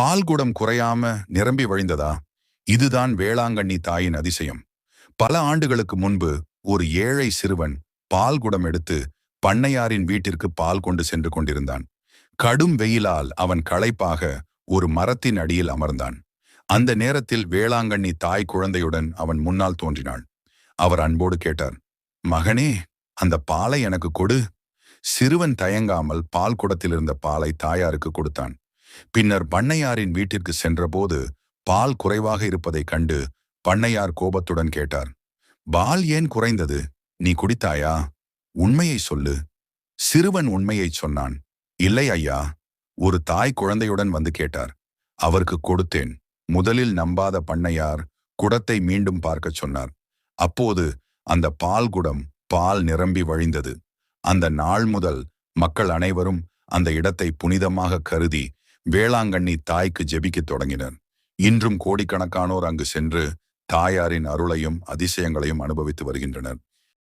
பால் குடம் குறையாம நிரம்பி வழிந்ததா? இதுதான் வேளாங்கண்ணி தாயின் அதிசயம். பல ஆண்டுகளுக்கு முன்பு ஒரு ஏழை சிறுவன் பால் குடம் எடுத்து பண்ணையாரின் வீட்டிற்கு பால் கொண்டு சென்று கொண்டிருந்தான். கடும் வெயிலால் அவன் களைப்பாக ஒரு மரத்தின் அடியில் அமர்ந்தான். அந்த நேரத்தில் வேளாங்கண்ணி தாய் குழந்தையுடன் அவன் முன்னால் தோன்றினாள். அவர் அன்போடு கேட்டார் மகனே அந்த பாலை எனக்கு கொடு. சிறுவன் தயங்காமல் பால் குடத்தில் இருந்த பாலை தாயாருக்கு கொடுத்தான். பின்னர் பண்ணையாரின் வீட்டிற்கு சென்றபோது பால் குறைவாக இருப்பதைக் கண்டு பண்ணையார் கோபத்துடன் கேட்டார் பால் ஏன் குறைந்தது? நீ குடித்தாயா? உண்மையை சொல்லு. சிறுவன் உண்மையைச் சொன்னான். இல்லை ஐயா. ஒரு தாய் குழந்தையுடன் வந்து கேட்டார் அவருக்கு கொடுத்தேன். முதலில் நம்பாத பண்ணையார் குடத்தை மீண்டும் பார்க்கச் சொன்னார். அப்போது அந்த பால் குடம் பால் நிரம்பி வழிந்தது. அந்த நாள் முதல் மக்கள் அனைவரும் அந்த இடத்தை புனிதமாக கருதி வேளாங்கண்ணி தாய்க்கு ஜெபிக்கத் தொடங்கினர். இன்றும் கோடிக்கணக்கானோர் அங்கு சென்று தாயாரின் அருளையும் அதிசயங்களையும் அனுபவித்து வருகின்றனர்.